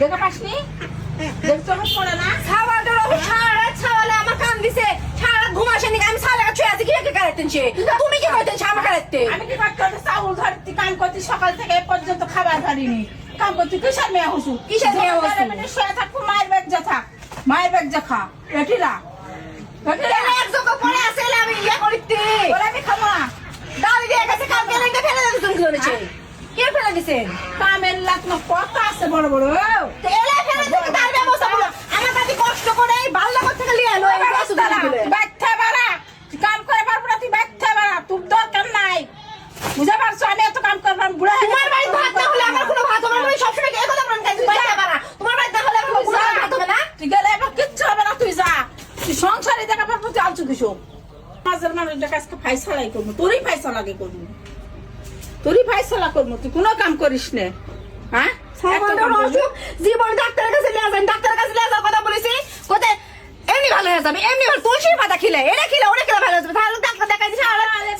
দেখো আসেনি আমি কি কারেতেন সে তুমি আমি কি করতে চাউল সকাল থেকে খাবার ধরিনি কাম করতি কিসের মেয়ে হসু কিসের মেয়ে? মানে শুয়ে মায়ের ব্যাগ যা থাক মায়ের ব্যাগ যা খা এটিরা এটিরা এক আছে আমি ইয়া করিতে ওরা আমি খাব না দাঁড়ি দিয়ে গেছে কাল কেন ফেলে দিতে তুমি করেছে দিছেন? কামের না কত আছে বড় বড় তো এলে ফেলে দিতে তার ব্যবস্থা করো আমার কাছে কষ্ট করে এই লাগত থেকে লিয়ে এলো এই দিলে। ব্যর্থ বাড়া। কাম করে পারব না তুই ব্যর্থ বাড়া তোর দরকার নাই। বুঝতে পারছ? আমি এত কাম করলাম বুড়া তোমার বাড়ি ভাত না হলে আমার কোনো ভাত হবে না তুমি সবসময় এই কথা বলেন কেন? তুমি যাবে না তোমার বাড়ি না হলে আমার কোনো ভাত হবে না। তুই গেলে এবার কিচ্ছু হবে না তুই যা। তুই সংসারে দেখা পারব তুই আলচু কিছু মাঝের মানুষটা কাজকে ফাইসালাই করব তোরই ফাইসলা আগে করব। তোরই ফাইসলা করব তুই কোনো কাম করিস নে। হ্যাঁ। জীবন ডাক্তারের কাছে নিয়ে যাবেন ডাক্তারের কাছে নিয়ে যাওয়ার কথা বলেছি কোথায়? এমনি ভালো হয়ে যাবে এমনি ভালো তুলসীর পাতা খেলে এটা খেলে ওটা খেলে ভালো হয়ে যাবে। তাহলে ডাক্তার দেখাই দিছে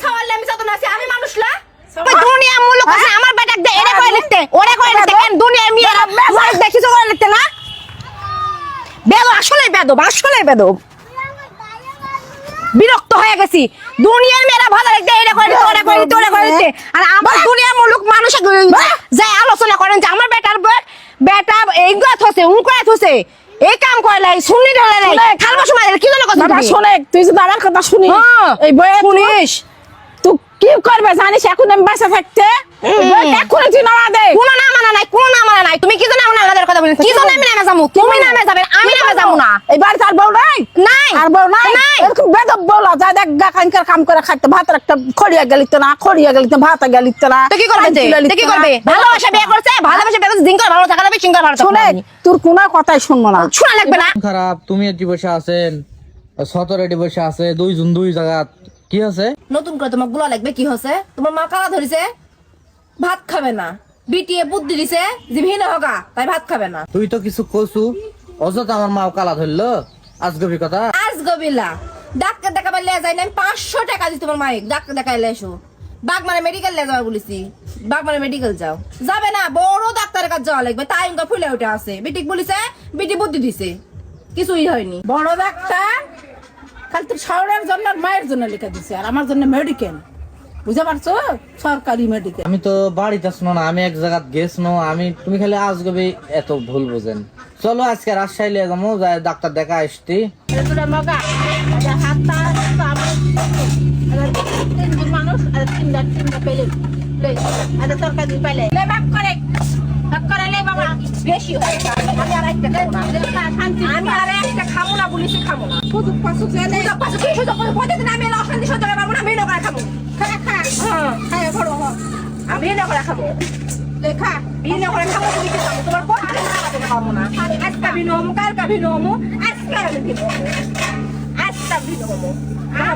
খাওয়ালে আমি যত না আমি মানুষ না। দুনিয়া মূল্য কথা আমার বেটাক দে এটা করে লিখতে ওরে করে লিখতে কেন দুনিয়ার মেয়েরা দেখিছো করে লিখতে না? আসলে বেদব আসলে বেদব। বিরক্ত হয়ে গেছি। দুনিয়ার মেয়েরা ভালো লিখতে এটা করে ওটা করে ওটা করে আর আমার দুনিয়ার মুলুক মানুষ যে আলোচনা করেন যে আমার বেটার বেটা এইগুলা থসে উনকরা থসে এই কাম করলে শুনি ঢালে খালবা সময় কি জন্য কথা বাবা? শোনে? তুই যদি আমার কথা শুনি হ্যাঁ। এই বয়ে শুনিস। তুই কি করবে জানিস এখন আমি বাসা থাকতে? এই তুই নামা দে। কোনো না মানা নাই কোনো না মানা নাই। তুমি কি জন্য আমাদের কথা বলেন কি জন্য আমি নামে যাব? তুমি নামে যাবে আমি নামে যাব না। এবার তার বউ নাই। নাই। আর বউ নাই। নাই। এরকম বেদব বউলা যা দেখ গা কাম করে খাইতে। ভাত একটা খড়িয়া গেলিত না খড়িয়া গেলিত ভাত গেলিত না। তো কি করবে যে? কান তুলে তো কি করবে? ভালোবাসা বিয়ে করছে? ভালোবাসা বিয়ে করছে? জিঙ্কর ভালো থাকা যাবে সিঙ্গর ভালো শুনে তোর কোনো কথাই শুনব না। শোনা লাগবে না। খারাপ তুমি এটি বসে আছেন সতর এটি বসে আছে দুইজন দুই জায়গা কি আছে? নতুন করে তোমারগুলা লাগবে কি হচ্ছে তোমার মা কালা ধরিছে ভাত খাবে না। বিটিয়ে বুদ্ধি দিছে যে ভিন হগা তাই ভাত খাবে না। তুই তো কিছু কসু অযথা আমার মাও কালা ধরলো। আজগবি কথা আজ গবিলা ডাক্তার দেখাবার লিয়ে যাই না, আমি পাঁচশো টাকা দিই তোমার মাইক ডাক্তার দেখাইলে এসো। বাগমারে মেডিকেল লিয়ে যাওয়া বলেছি। বাগমারে মেডিকেল যাও। যাবে না, বড় ডাক্তারের কাছে যাওয়া লাগবে। তাই ইনকা ফুলে উঠে আছে। বিটিক বলিছে, বিটি বুদ্ধি দিছে। কিছুই হয়নি। বড় ডাক্তার, খালি তোর শহরের জন্য মায়ের জন্য লিখে দিছে, আর আমার জন্য মেডিকেল বুঝতে পারছ? সরকারি মেডিকেল আমি তো বাড়িতে আসনো না আমি এক জায়গাত গেছনো আমি তুমি খালি আজগবি এত ভুল বুঝেন। চলো আজকে রাজশাহী লিয়ে যাব যাই ডাক্তার দেখা বেশি আমি আর একটা খাব না। বলিছি খাব না সুযোগ পাসুক এনে সুযোগ পাচ্ছ কি সুযোগ পাচ্ছ প্রতিদিন আমি এলে অশান্তি সহ্য করতে পারব না আমি ভিন্ন করে খাব খা খা হ্যাঁ খায় বড় হ আমি না করে খাব? লে খা ভিন্ন করে খাব তুমি কি খাব? তোমার প্রতিদিন খাওয়াতে খাব না? আজকা ভিন্ন হমো কালকা হমো আজকা ভিন্ন হমো আজকা হমো